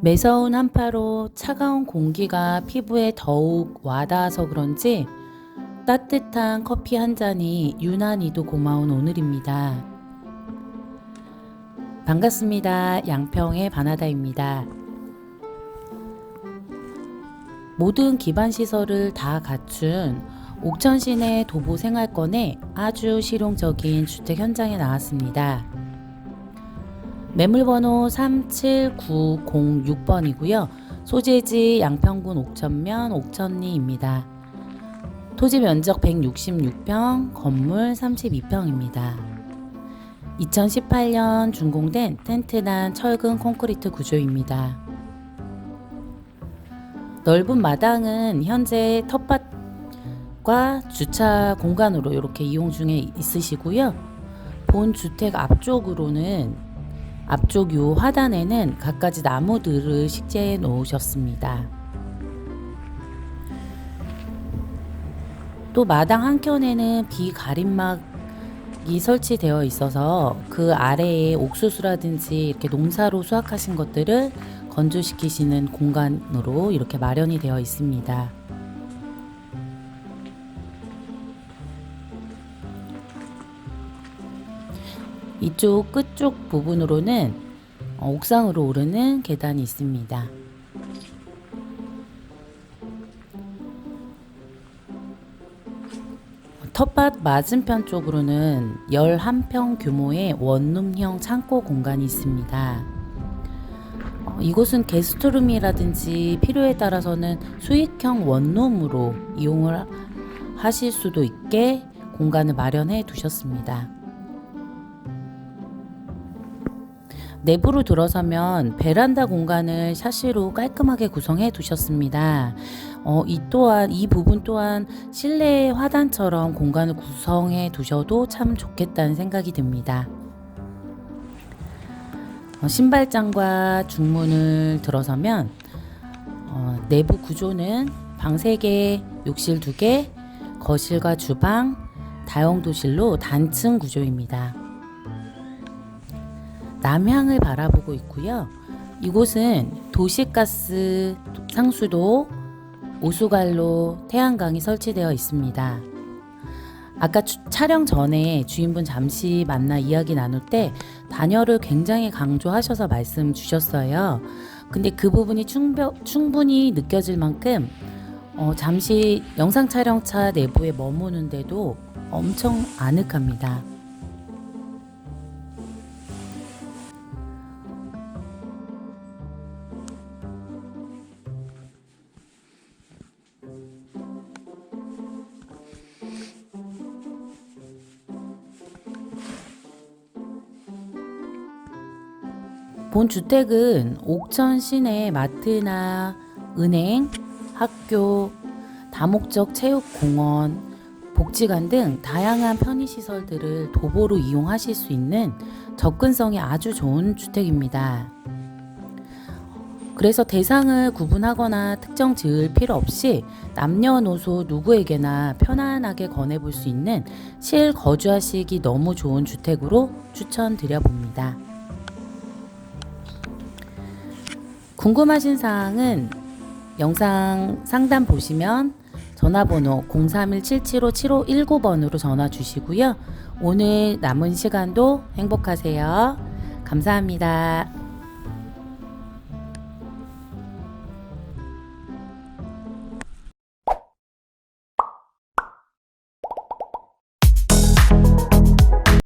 매서운 한파로 차가운 공기가 피부에 더욱 와닿아서 그런지 따뜻한 커피 한 잔이 유난히도 고마운 오늘입니다. 반갑습니다. 양평의 바나다입니다. 모든 기반 시설을 다 갖춘 옥천 시내 도보 생활권의 아주 실용적인 주택 현장에 나왔습니다. 매물번호 37906번이고요. 소재지 양평군 옥천면 옥천리입니다. 토지 면적 166평, 건물 32평입니다. 2018년 준공된 텐트난 철근 콘크리트 구조입니다. 넓은 마당은 현재 텃밭과 주차 공간으로 이렇게 이용 중에 있으시고요. 본 주택 앞쪽으로는 앞쪽 요 화단에는 갖가지 나무들을 식재해 놓으셨습니다. 또 마당 한켠에는 비가림막이 설치되어 있어서 그 아래에 옥수수라든지 이렇게 농사로 수확하신 것들을 건조시키시는 공간으로 이렇게 마련이 되어 있습니다. 이쪽 끝쪽 부분으로는 어, 옥상으로 오르는 계단이 있습니다. 텃밭 맞은편 쪽으로는 11평 규모의 원룸형 창고 공간이 있습니다. 어, 이곳은 게스트룸이라든지 필요에 따라서는 수익형 원룸으로 이용을 하실 수도 있게 공간을 마련해 두셨습니다. 내부로 들어서면 베란다 공간을 샤시로 깔끔하게 구성해 두셨습니다. 어, 이 또한 이 부분 또한 실내 화단처럼 공간을 구성해 두셔도 참 좋겠다는 생각이 듭니다. 어, 신발장과 중문을 들어서면 어, 내부 구조는 방 3개, 욕실 2개, 거실과 주방, 다용도실로 단층 구조입니다. 남향을 바라보고 있고요. 이곳은 도시가스 상수도, 오수관로, 태양광이 설치되어 있습니다. 아까 주- 촬영 전에 주인분 잠시 만나 이야기 나눌 때 단열을 굉장히 강조하셔서 말씀 주셨어요. 근데 그 부분이 충벼, 충분히 느껴질 만큼 어, 잠시 영상 촬영차 내부에 머무는데도 엄청 아늑합니다. 본 주택은 옥천 시내 마트나 은행, 학교, 다목적 체육공원, 복지관 등 다양한 편의시설들을 도보로 이용하실 수 있는 접근성이 아주 좋은 주택입니다. 그래서 대상을 구분하거나 특정 지을 필요 없이 남녀노소 누구에게나 편안하게 권해볼 수 있는 실거주하시기 너무 좋은 주택으로 추천드려 봅니다. 궁금하신 사항은 영상 상단 보시면 전화번호 031-775-7519번으로 전화 주시고요. 오늘 남은 시간도 행복하세요. 감사합니다.